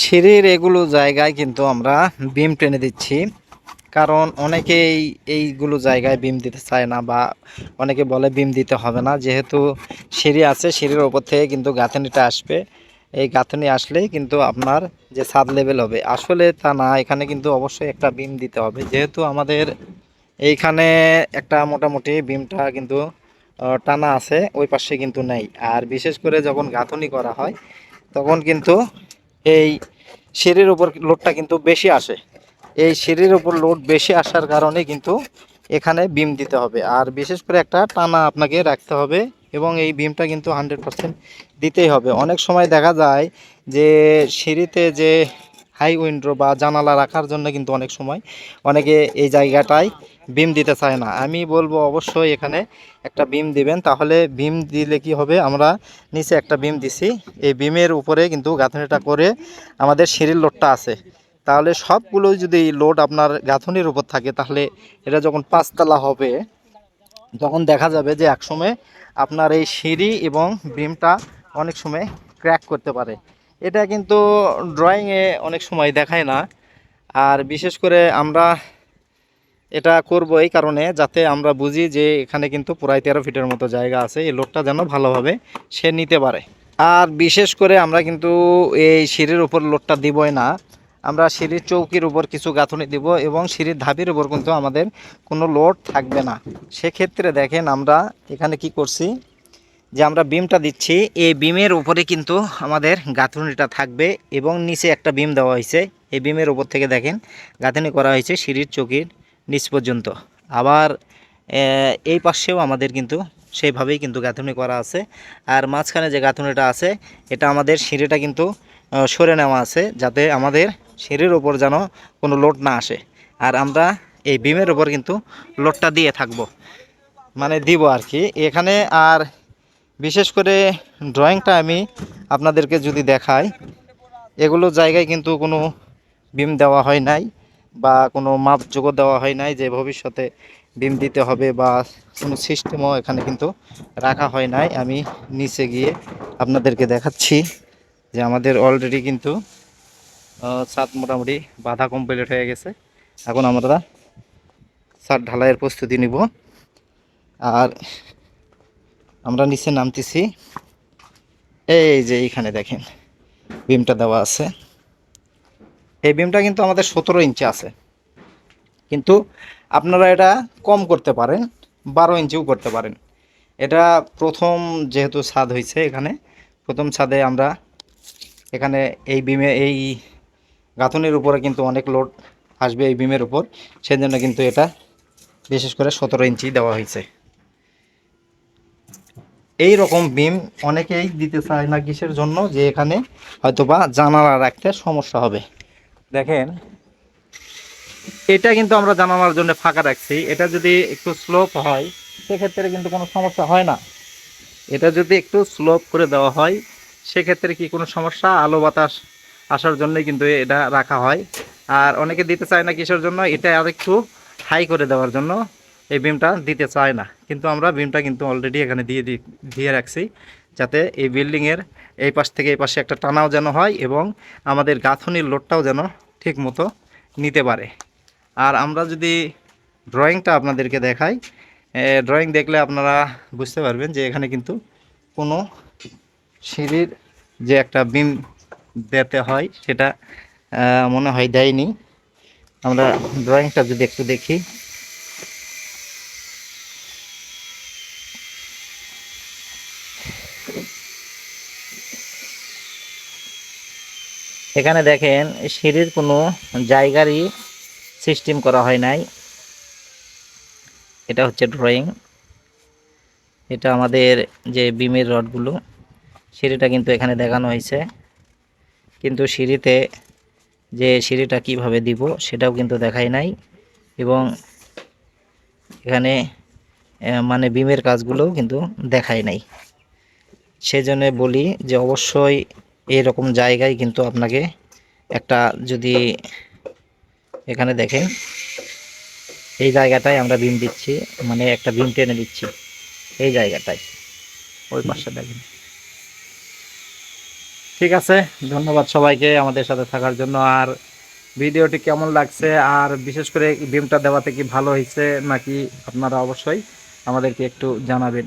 সিঁড়ির এগুলো জায়গায় কিন্তু আমরা বিম টেনে দিচ্ছি। কারণ অনেকেই এইগুলো জায়গায় বিম দিতে চায় না বা অনেকে বলে বিম দিতে হবে না। যেহেতু সিঁড়ি আছে সিঁড়ির ওপর থেকে কিন্তু গাঁথনিটা আসবে। এই গাঁথনি আসলেই কিন্তু আপনার যে ছাদ লেভেল হবে। আসলে তা না, এখানে কিন্তু অবশ্যই একটা বিম দিতে হবে। যেহেতু আমাদের এইখানে একটা মোটামুটি বিমটা কিন্তু টানা আছে, ওই পাশে কিন্তু নেই। আর বিশেষ করে যখন গাঁথনি করা হয়, তখন কিন্তু এই সিঁড়ির উপর লোডটা কিন্তু বেশি আসে। এই সিঁড়ির উপর লোড বেশি আসার কারণে কিন্তু এখানে বিম দিতে হবে। আর বিশেষ করে একটা টানা আপনাকে রাখতে হবে এবং এই বিমটা কিন্তু হান্ড্রেড পারসেন্ট দিতেই হবে। অনেক সময় দেখা যায় যে সিঁড়িতে যে হাই উইন্ডো বা জানালা রাখার জন্য কিন্তু অনেক সময় অনেকে এই জায়গাটায় বিম দিতে চায় না। আমি বলব অবশ্যই এখানে একটা বিম দিবেন, তাহলে বিম দিলে কি হবে? আমরা নিচে একটা বিম দিছি। এই বিমের উপরে কিন্তু গাঁথনিটা করে আমাদের সিঁড়ির লোডটা আছে। তাহলে সবগুলো যদি লোড আপনার গাঁথনির উপর থাকে, তাহলে এটা যখন পাঁচতলা হবে, তখন দেখা যাবে যে একসময় আপনার এই সিঁড়ি এবং বিমটা অনেক সময় ক্র্যাক করতে পারে। এটা কিন্তু ড্রয়িংয়ে অনেক সময় দেখায় না। আর বিশেষ করে আমরা এটা করব এই কারণে যাতে আমরা বুঝি যে এখানে কিন্তু প্রায় তেরো ফিটের মতো জায়গা আছে, এই লোডটা যেন ভালোভাবে সে নিতে পারে। আর বিশেষ করে আমরা কিন্তু এই সিঁড়ির উপর লোডটা দিবই না। আমরা সিঁড়ির চৌকির উপর কিছু গাঁথনি দিব এবং সিঁড়ির ধাপির উপর কিন্তু আমাদের কোনো লোড থাকবে না। সেক্ষেত্রে দেখেন আমরা এখানে কি করছি। যে আমরা বিমটা দিচ্ছি, এই বিমের উপরে কিন্তু আমাদের গাঁথনিটা থাকবে এবং নিচে একটা বিম দেওয়া হয়েছে। এই বিমের উপর থেকে দেখেন, গাঁথুনি করা হয়েছে সিঁড়ির চৌকির নিচ পর্যন্ত। আবার এই পাশেও আমাদের কিন্তু সেইভাবেই কিন্তু গাঁথুনি করা আছে। আর মাঝখানে যে গাঁথুনিটা আছে, এটা আমাদের সিঁড়িটা কিন্তু সরে নেওয়া আছে যাতে আমাদের সিঁড়ির ওপর যেন কোনো লোড না আসে। আর আমরা এই বিমের ওপর কিন্তু লোডটা দিয়ে থাকব। মানে দিব আর কি। এখানে আর বিশেষ করে ড্রয়িংটা আমি আপনাদেরকে যদি দেখাই, এগুলো জায়গায় কিন্তু কোনো বিম দেওয়া হয় নাই বা কোনো মাপযোগ্য দেওয়া হয় নাই যে ভবিষ্যতে বিম দিতে হবে বা কোনো সিস্টেমও এখানে কিন্তু রাখা হয় নাই। আমি নিচে গিয়ে আপনাদেরকে দেখাচ্ছি যে আমাদের অলরেডি কিন্তু ছাদ মোটামুটি বাধা কমপ্লিট হয়ে গেছে। এখন আমরা ছাদ ঢালাইয়ের প্রস্তুতি নিব। আর আমরা নিচে নামতেছি। এই যে এইখানে দেখেন, বিমটা দেওয়া আছে। এই বিমটা কিন্তু আমাদের সতেরো ইঞ্চি আছে। কিন্তু আপনারা এটা কম করতে পারেন, বারো ইঞ্চিও করতে পারেন। এটা প্রথম যেহেতু ছাদ হয়েছে এখানে, প্রথম ছাদে আমরা এখানে এই বিমে, এই গাঁথনির উপরে কিন্তু অনেক লোড আসবে এই বিমের উপর। সেই জন্য কিন্তু এটা বিশেষ করে সতেরো ইঞ্চি দেওয়া হয়েছে। এই রকম বিম অনেকেই দিতে চায় না কিসের জন্য যে এখানে হয়তোবা জানালা রাখতে সমস্যা হবে। দেখেন, এটা কিন্তু আমরা জানালার জন্য ফাঁকা রাখছি। এটা যদি একটু স্লোপ হয়, সেক্ষেত্রে কিন্তু কোনো সমস্যা হয় না। এটা যদি একটু স্লোপ করে দেওয়া হয়, সেক্ষেত্রে কি কোনো সমস্যা? আলো বাতাস আসার জন্যই কিন্তু এটা রাখা হয়। আর অনেকে দিতে চায় না কিসের জন্য? এটা আর একটু হাই করে দেওয়ার জন্য। এই বিমটা দিতে চায় না। কিন্তু আমরা বিমটা কিন্তু অলরেডি এখানে দিয়ে দিয়ে রাখছি যাতে এই বিল্ডিংয়ের এই পাশ থেকে এই পাশে একটা টানাও যেন হয় এবং আমাদের গাঁথনির লোডটাও যেন ঠিক মতো নিতে পারে। আর আমরা যদি ড্রয়িংটা আপনাদেরকে দেখাই ড্রয়িং দেখলে আপনারা বুঝতে পারবেন যে এখানে কিন্তু কোনো সিঁড়ির যে একটা বিম দিতে হয় সেটা মনে হয় দেয়নি। আমরা ড্রয়িংটা যদি একটু দেখি। এখানে দেখেন, সিঁড়ির কোনো জায়গারই সিস্টেম করা হয় নাই। এটা হচ্ছে ড্রয়িং এটা আমাদের যে বিমের রডগুলো, সিঁড়িটা কিন্তু এখানে দেখানো হয়েছে। কিন্তু সিঁড়িতে যে সিঁড়িটা কীভাবে দিব, সেটাও কিন্তু দেখাই নাই। এবং এখানে মানে বিমের কাজগুলোও কিন্তু দেখাই নাই। সেজন্য বলি যে অবশ্যই এরকম জায়গায় কিন্তু আপনাকে একটা যদি এখানে দেখেন, এই জায়গাটায় আমরা বিম দিচ্ছি মানে একটা বিম টেনে দিচ্ছি, এই জায়গাটায়। ওই পাশে দেখেন। ঠিক আছে, ধন্যবাদ সবাইকে আমাদের সাথে থাকার জন্য। আর ভিডিওটি কেমন লাগছে? আর বিশেষ করে বিমটা দেওয়াতে কি ভালো হয়েছে নাকি আপনারা অবশ্যই আমাদেরকে একটু জানাবেন।